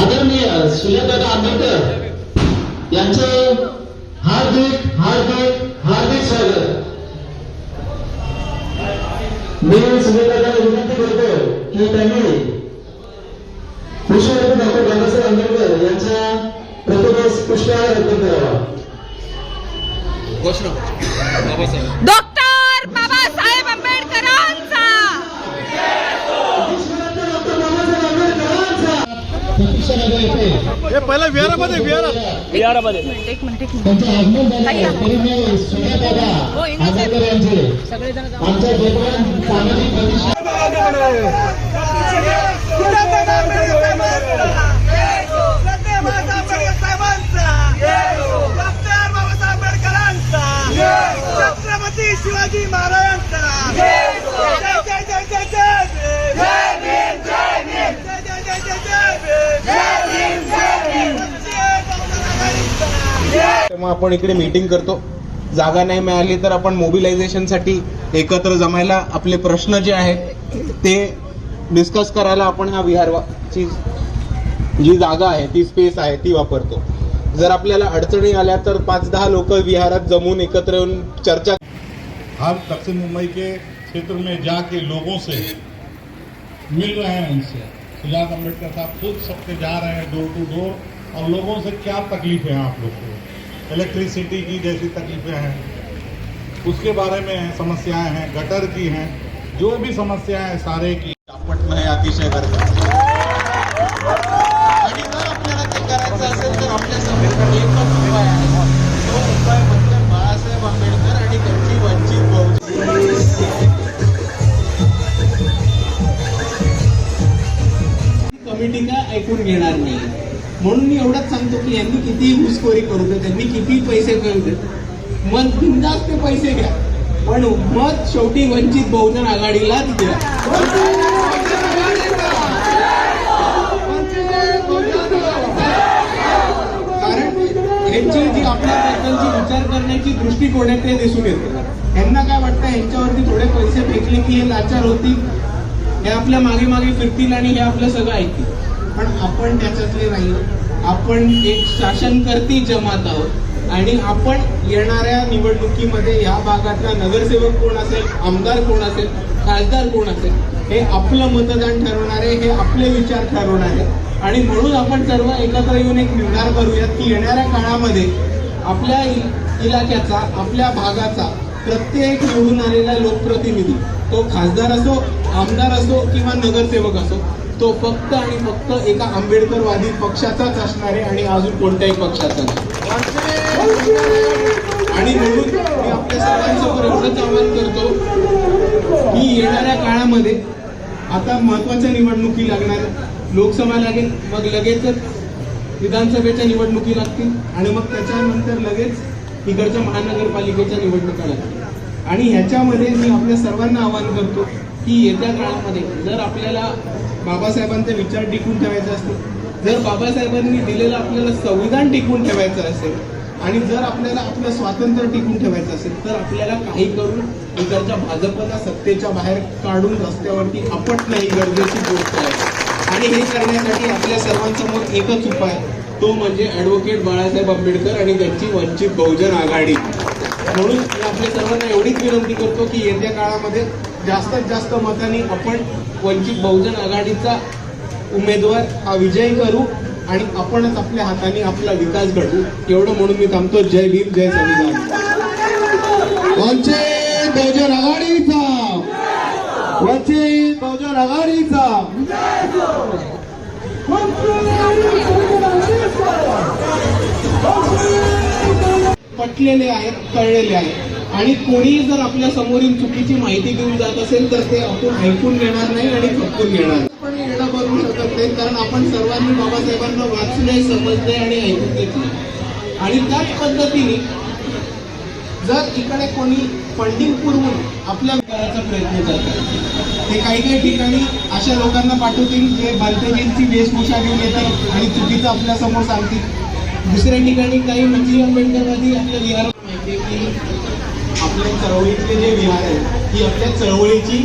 आदरणीय सुलेदादा आंबेडकर यांचे हार्दिक हार्दिक हार्दिक स्वागत. मी सुलेदादाला विनंती करतो की त्यांनी डॉक्टर बाबासाहेब आंबेडकरांचा. हे पहिला विहारामध्ये विहारात. बिहारामध्ये एक मिनिट एक मिनिट. त्यांचे आगमन झाले आहे तरी मी सुनेदादा हो, इंग्रज साहेब. आंबेडकर यांचे सगळे जण जाऊ आमच्या जगवान सामाजिक प्रतिष्ठा छत्रपती शिवाजी महाराजांचा जय जय जय जय जय जय भीम जय भीम जय जय जय जय जय भीम जय भीम जय मग आपण इकडे मीटिंग करतो. जागा नाही मिळाली तर आपण मोबिलायझेशनसाठी एकत्र जमायला आपले प्रश्न जे आहेत ते डिस्कस करायला आपण ह्या विहारची जी जागा आहे ती स्पेस आहे ती वापरतो. जर आपल्याला अडचणी आल्या तर पाच दहा लोक विहारात जमून एकत्र येऊन चर्चा हम दक्षिण मुंबई के क्षेत्र में जाके लोगों से मिल रहे हैं उनसे सुजात अम्बेडकर साहब खुद सबके जा रहे हैं डोर टू डोर और लोगों से क्या तकलीफ है आप लोग को? इलेक्ट्रिसिटी की जैसी तकलीफें हैं उसके बारे में समस्याएं हैं गटर की हैं जो भी समस्याएं हैं सारे की आपटणं हे। अतिशय गरजेचं आणि जर आपल्याला ते करायचं असेल तर आपल्यासमोर एकच उपाय आहे तो उपाय म्हणजे बाळासाहेब आंबेडकर आणि त्यांची वंचित बहुजन कमिटी का ऐकून घेणार नाही? म्हणून मी एवढंच सांगतो की यांनी कितीही घुसखोरी करू दे त्यांनी किती पैसे करू दे मग बिंदास ते पैसे घ्या. पण मत शेवटी वंचित बहुजन आघाडीलाच द्या. कारण यांची जी आपल्याबद्दलची विचार करण्याची दृष्टिकोन आहे ते दिसून येते. यांना काय वाटतं यांच्यावरती थोडे पैसे फेकले की हे लाचार होतील? हे आपल्या मागे मागे फिरतील आणि हे आपलं सगळं ऐकतील. पण आपण त्याच्यातले नाही आपण एक शासनकर्ती जमात आहोत आणि आपण येणाऱ्या निवडणुकीमध्ये या भागातला नगरसेवक कोण असेल आमदार कोण असेल खासदार कोण असेल हे आपलं मतदान ठरवणार आहे हे आपले विचार ठरवणार. आहे आणि म्हणून आपण सर्व एकत्र येऊन एक निर्धार करूयात की येणाऱ्या काळामध्ये आपल्या इलाक्याचा आपल्या भागाचा प्रत्येक निवडून आलेला लोकप्रतिनिधी तो खासदार असो आमदार असो किंवा नगरसेवक असो तो फक्त आणि फक्त एका आंबेडकरवादी पक्षाचाच असणार आहे आणि अजून कोणत्याही पक्षाचा आणि म्हणून मी आपल्या सर्वांसमोर एवढंच आवाहन करतो की येणाऱ्या काळामध्ये आता महत्त्वाच्या निवडणुकी लागणार. लोकसभा लागेल मग लगेचच विधानसभेच्या निवडणुकी लागतील आणि मग त्याच्यानंतर लगेच इकडच्या महानगरपालिकेच्या निवडणुका लागतील. आणि ह्याच्यामध्ये मी आपल्या सर्वांना आवाहन करतो की येत्या काळामध्ये जर आपल्याला बाबासाहेबांचे विचार टिकून ठेवायचे असतील जर बाबासाहेबांनी दिलेलं आपल्याला संविधान टिकून ठेवायचं असेल आणि जर आपल्याला आपलं स्वातंत्र्य टिकून ठेवायचं असेल तर आपल्याला काही करून इकडच्या भाजपला सत्तेच्या बाहेर काढून रस्त्यावरती आपटणं ही गरजेची गोष्ट आहे. आणि हे करण्यासाठी आपल्या सर्वांसमोर एकच उपाय तो म्हणजे ॲडव्होकेट बाळासाहेब आंबेडकर आणि त्यांची वंचित बहुजन आघाडी. म्हणून मी आपल्या सर्वांना एवढीच विनंती करतो की येत्या काळामध्ये जास्तीत जास्त मतांनी आपण वंचित बहुजन आघाडीचा उमेदवार हा विजयी करू आणि आपणच आपल्या हाताने आपला विकास घडवू. एवढं म्हणून मी थांबतो. जय भीम जय संविधान. वंचित बहुजन आघाडीचा. वंचित बहुजन आघाडीचा. पटलेले आहेत कळलेले आहेत. आणि कोणी जर आपल्या समोरील चुकीची माहिती देऊन जात असेल तर ते आपण ऐकून घेणार नाही आणि खपून घेणार पण येणं करू शकत नाही कारण आपण सर्वांनी बाबासाहेबांना वाचले समजले आणि ऐकून घेतले. आणि त्याच पद्धतीने जर इकडे कोणी फंडिंग पुरवून आपल्या करायचा प्रयत्न करतात ते काही काही ठिकाणी अशा लोकांना पाठवतील जे बालतेजींची वेशभूषा घेऊन येतील आणि चुकीचं आपल्यासमोर सांगतील. दुसऱ्या ठिकाणी काही म्हणजे आंबेडकरवादी आपल्या विहार की आपल्या चळवळीतले जे विहार आहेत ही आपल्या चळवळीची